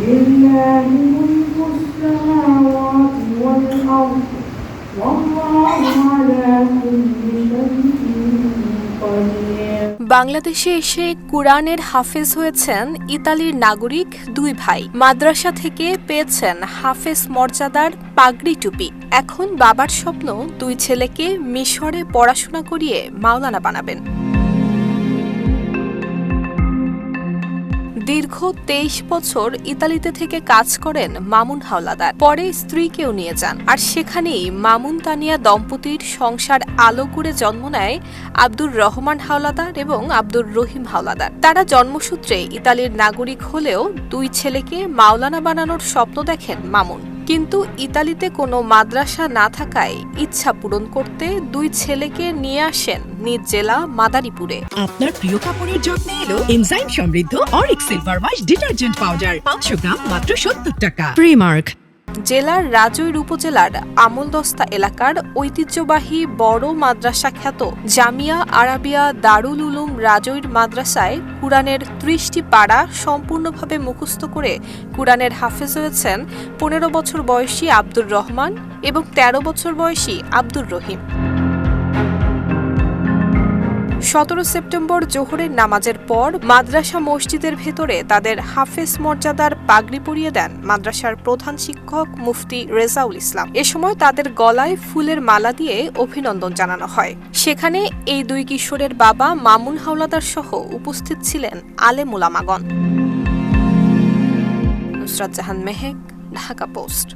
لله ملك السماوات والأرض والله على كل شيء قدير বাংলাদেশে এসে কুরআনের হাফেজ হয়েছেন ইতালির নাগরিক দুই ভাই মাদ্রাসা থেকে পেয়েছেন হাফেজ মর্যাদার পাগড়ি টুপি এখন বাবার স্বপ্ন দুই ছেলেকে মিশরে পড়াশোনা করিয়ে মাওলানা বানাবেন দীর্ঘ তেইশ বছর ইতালিতে থেকে কাজ করেন মামুন হাওলাদার। পরে স্ত্রীকেও নিয়ে যান। আর সেখানেই মামুন তানিয়া দম্পতির সংসার আলো করে জন্ম নেয় আব্দুর রহমান হাওলাদার এবং আব্দুর রহিম হাওলাদার। তারা জন্মসূত্রে ইতালির নাগরিক হলেও দুই ছেলেকে মাওলানা বানানোর স্বপ্ন দেখেন মামুন। কিন্তু ইতালিতে কোনো মাদ্রাসা না থাকায় ইচ্ছা পূরণ করতে দুই ছেলেকে নিয়ে আসেন নিজ জেলা মাদারীপুরে। আপনার প্রিয় কাপড়ের যত্নে এলো এনজাইম সমৃদ্ধ অরিক সিলভার ওয়াশ ডিটারজেন্ট পাউডার পাঁচশো গ্রাম মাত্র সত্তর টাকা। প্রিমার্ক জেলার রাজৈর উপজেলার আমলদস্তা এলাকার ঐতিহ্যবাহী বড় মাদ্রাসা খ্যাত জামিয়া আরাবিয়া দারুল উলুম রাজৈর মাদ্রাসায় কুরআনের ত্রিশটি পাড়া সম্পূর্ণভাবে মুখস্থ করে কুরআনের হাফেজ হয়েছেন পনেরো বছর বয়সী আব্দুর রহমান এবং ১৩ বছর বয়সী আব্দুর রহিম। সতেরো সেপ্টেম্বর জোহরের নামাজের পর মাদ্রাসা মসজিদের ভেতরে তাদের হাফেজ মর্যাদার পাগড়ি পরিয়ে দেন মাদ্রাসার প্রধান শিক্ষক মুফতি রেজাউল ইসলাম। এ সময় তাদের গলায় ফুলের মালা দিয়ে অভিনন্দন জানানো হয়। সেখানে এই দুই কিশোরের বাবা মামুন হাওলাদার সহ উপস্থিত ছিলেন আলে মোলামাগন নুসরাত জাহান মেহেক, ঢাকা পোস্ট।